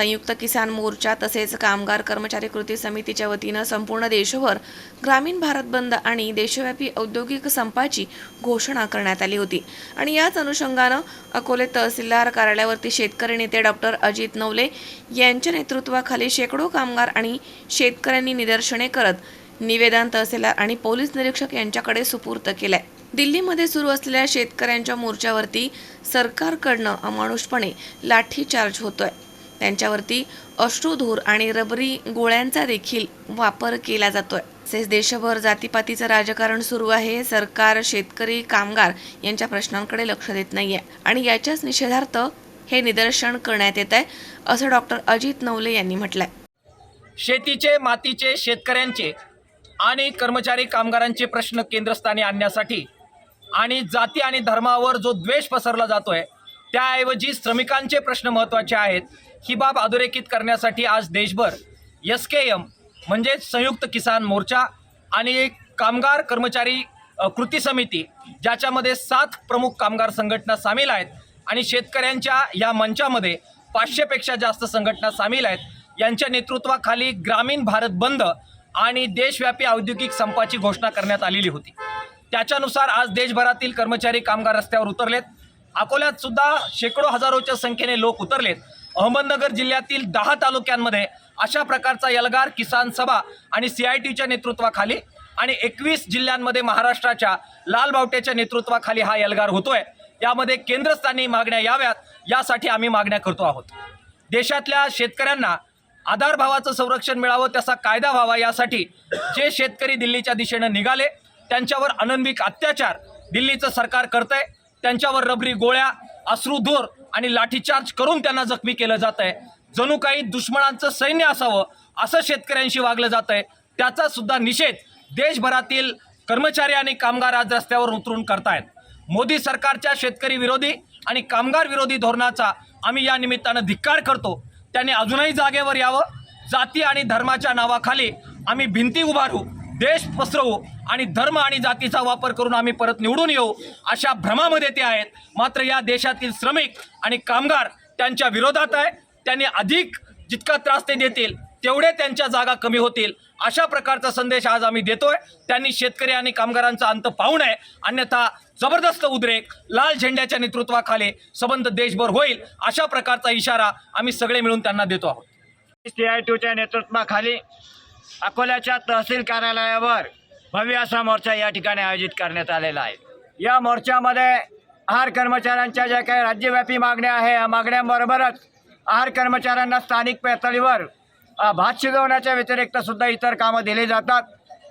संयुक्त किसान मोर्चा तसेच कामगार कर्मचारी कृती समितीच्या वतीनं संपूर्ण देशभर ग्रामीण भारत बंद आणि देशव्यापी औद्योगिक संपाची घोषणा करण्यात आली होती. आणि याच अनुषंगानं अकोले तहसीलदार कार्यालयावरती शेतकरी नेते डॉक्टर अजित नवले यांच्या नेतृत्वाखाली शेकडो कामगार आणि शेतकऱ्यांनी निदर्शने करत निवेदन तहसीलदार आणि पोलीस निरीक्षक यांच्याकडे सुपूर्त केलंय. दिल्लीमध्ये सुरू असलेल्या शेतकऱ्यांच्या मोर्चावरती सरकारकडनं अमानुषपणे लाठीचार्ज होतोय. त्यांच्यावरती अश्रुधूर आणि रबरी गोळ्यांचा देखील वापर केला जातोय. तसेच देशभर जातीपातीचं राजकारण सुरू आहे. सरकार शेतकरी कामगार यांच्या प्रश्नांकडे लक्ष देत नाहीये. आणि याच्याच निषेधार्थ हे निदर्शन करण्यात येत आहे असं डॉक्टर अजित नवले यांनी म्हटलंय. शेतीचे मातीचे शेतकऱ्यांचे आणि कर्मचारी कामगारांचे प्रश्न केंद्रस्थानी आणण्यासाठी आणि जाती आणि धर्मावर जो द्वेष पसरला जातोय त्याऐवजी श्रमिकांचे प्रश्न महत्त्वाचे आहेत. ही बाब अधोरेखित करण्यासाठी आज देशभर एस के एम म्हणजेच संयुक्त किसान मोर्चा आणि एक कामगार कर्मचारी कृती समिती ज्याच्यामध्ये सात प्रमुख कामगार संघटना सामील आहेत आणि शेतकऱ्यांच्या या मंचामध्ये पाचशेपेक्षा जास्त संघटना सामील आहेत. यांच्या नेतृत्वाखाली ग्रामीण भारत बंद आणि देशव्यापी औद्योगिक संपाची घोषणा करण्यात आलेली होती. त्याच्यानुसार आज देशभरातील कर्मचारी कामगार रस्त्यावर उतरलेत. अकोल्यात सुद्धा शेकडो हजारोच्या संख्येने लोक उतरलेत. अहमदनगर जिल्ह्यातील दहा तालुक्यांमध्ये अशा प्रकारचा यलगार किसान सभा आणि सी आय टीच्या नेतृत्वाखाली आणि एकवीस जिल्ह्यांमध्ये महाराष्ट्राच्या लाल बावट्याच्या नेतृत्वाखाली हा यलगार होतोय. यामध्ये केंद्रस्थानी मागण्या याव्यात यासाठी आम्ही मागण्या करतो आहोत. देशातल्या शेतकऱ्यांना आधारभावाचं संरक्षण मिळावं त्याचा कायदा व्हावा यासाठी जे शेतकरी दिल्लीच्या दिशेनं निघाले त्यांच्यावर अनन्विक अत्याचार दिल्लीचं सरकार करतंय. त्यांच्यावर रबरी गोळ्या अश्रुधूर आणि लाठीचार्ज करून त्यांना जखमी केलं जात आहे जणू काही दुश्मनांचं सैन्य असावं असं शेतकऱ्यांशी वागलं जात आहे त्याचा सुद्धा निषेध देशभरातील कर्मचारी आणि कामगार आज रस्त्यावर उतरून करतायत. मोदी सरकारच्या शेतकरी विरोधी आणि कामगार विरोधी धोरणाचा आम्ही या निमित्तानं धिक्कार करतो. त्यांनी अजूनही जागेवर यावं. जाती आणि धर्माच्या नावाखाली आम्ही भिंती उभारू. देश पसरवू आणि धर्म आणि जातीचा वापर करून आम्ही परत निवडून येऊ अशा भ्रमामध्ये ते आहेत. मात्र या देशातील श्रमिक आणि कामगार त्यांच्या विरोधात आहे. त्यांनी अधिक जितका त्रास ते देतील तेवढे त्यांच्या जागा कमी होतील. अशा प्रकारचा संदेश आज आम्ही देतोय. त्यांनी शेतकरी आणि कामगारांचा अंत पाहू नये. अन्यथा जबरदस्त उद्रेक लाल झेंड्याच्या नेतृत्वाखाली संबंध देशभर होईल. अशा प्रकारचा इशारा आम्ही सगळे मिळून त्यांना देतो आहोत. सी आय टीच्या नेतृत्वाखाली अकोल्याच्या तहसील कार्यालयावर भव्य असा मोर्चा या ठिकाणी आयोजित करण्यात आलेला आहे. या मोर्चामध्ये आहार कर्मचाऱ्यांच्या ज्या काही राज्यव्यापी मागण्या आहे या मागण्यांबरोबरच आहार कर्मचाऱ्यांना स्थानिक पातळीवर भात शिजवण्याच्या व्यतिरिक्त सुद्धा इतर कामं दिली जातात.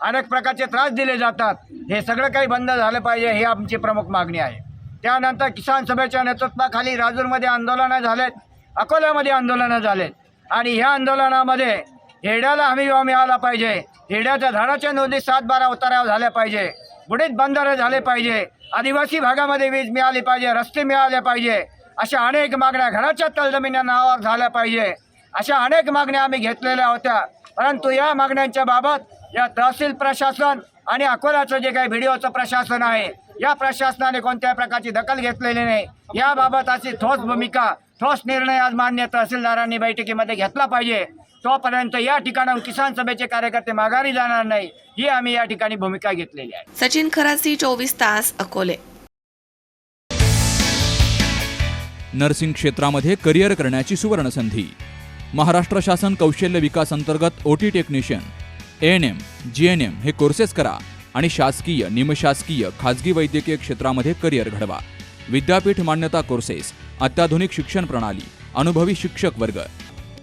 अनेक प्रकारचे त्रास दिले जातात. हे सगळं काही बंद झालं पाहिजे ही आमची प्रमुख मागणी आहे. त्यानंतर किसान सभेच्या नेतृत्वाखाली राजूरमध्ये आंदोलनं झालेत अकोल्यामध्ये आंदोलनं झालेत. आणि ह्या आंदोलनामध्ये हेड्याला हमीभाव मिळाला पाहिजे. हेड्याच्या झाडाच्या नोंदी सात बारा उतारावर झाल्या पाहिजे. बुडीत बंधारे झाले पाहिजे. आदिवासी भागामध्ये वीज मिळाली पाहिजे रस्ते मिळाले पाहिजे. अशा अनेक मागण्या घराच्या तलजमिन्या नावावर झाल्या पाहिजे. अशा अनेक मागण्या आम्ही घेतलेल्या होत्या. परंतु या मागण्यांच्या बाबत या तहसील प्रशासन आणि अकोल्याचं जे काही व्हिडिओचं प्रशासन आहे या प्रशासनाने कोणत्याही प्रकारची दखल घेतलेली नाही. याबाबत अशी ठोस भूमिका ठोस निर्णय आज मान्य तहसीलदारांनी बैठकीमध्ये घेतला पाहिजे. तोपर्यंत या ठिकाणाहून किसान सभेचे कार्यकर्ते माघारी जाणार नाही ही आम्ही या ठिकाणी भूमिका घेतलेली आहे. सचिन खरासी चोवीस तास अकोले. नर्सिंग क्षेत्रामध्ये करिअर करण्याची सुवर्णसंधी. महाराष्ट्र शासन कौशल्य विकास अंतर्गत O T technician N M G N M हे कोर्सेस करा आणि शासकीय निमशासकीय खाजगी वैद्यकीय क्षेत्रामध्ये करिअर घडवा. विद्यापीठ मान्यता कोर्सेस अत्याधुनिक शिक्षण प्रणाली अनुभवी शिक्षक वर्ग